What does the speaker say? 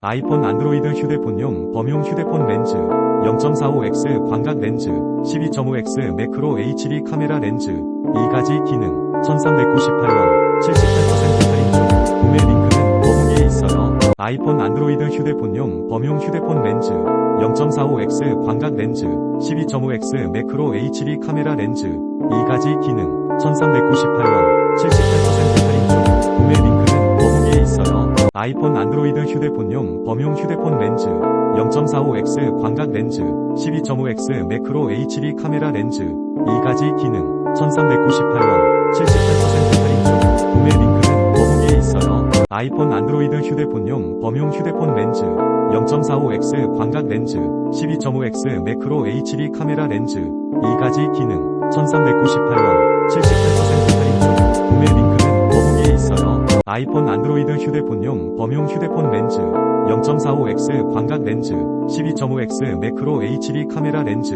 아이폰 안드로이드 휴대폰용 범용 휴대폰 렌즈 0.45x 광각 렌즈 12.5x 매크로 HD 카메라 렌즈 2가지 기능 1398원 78% 할인 중 구매 링크는 더보기에 있어요. 아이폰 안드로이드 휴대폰용 범용 휴대폰 렌즈 0.45x 광각 렌즈 12.5x 매크로 HD 카메라 렌즈 2가지 기능 1398원 아이폰 안드로이드 휴대폰용 범용 휴대폰 렌즈 0.45x 광각 렌즈 12.5x 매크로 HD 카메라 렌즈 2가지 기능 1398원 78% 할인 중 구매 링크는 더보기에 있어요. 아이폰 안드로이드 휴대폰용 범용 휴대폰 렌즈 0.45x 광각 렌즈 12.5x 매크로 HD 카메라 렌즈 2가지 기능 1398원 아이폰 안드로이드 휴대폰용 범용 휴대폰 렌즈 0.45x 광각 렌즈 12.5x 매크로 HD 카메라 렌즈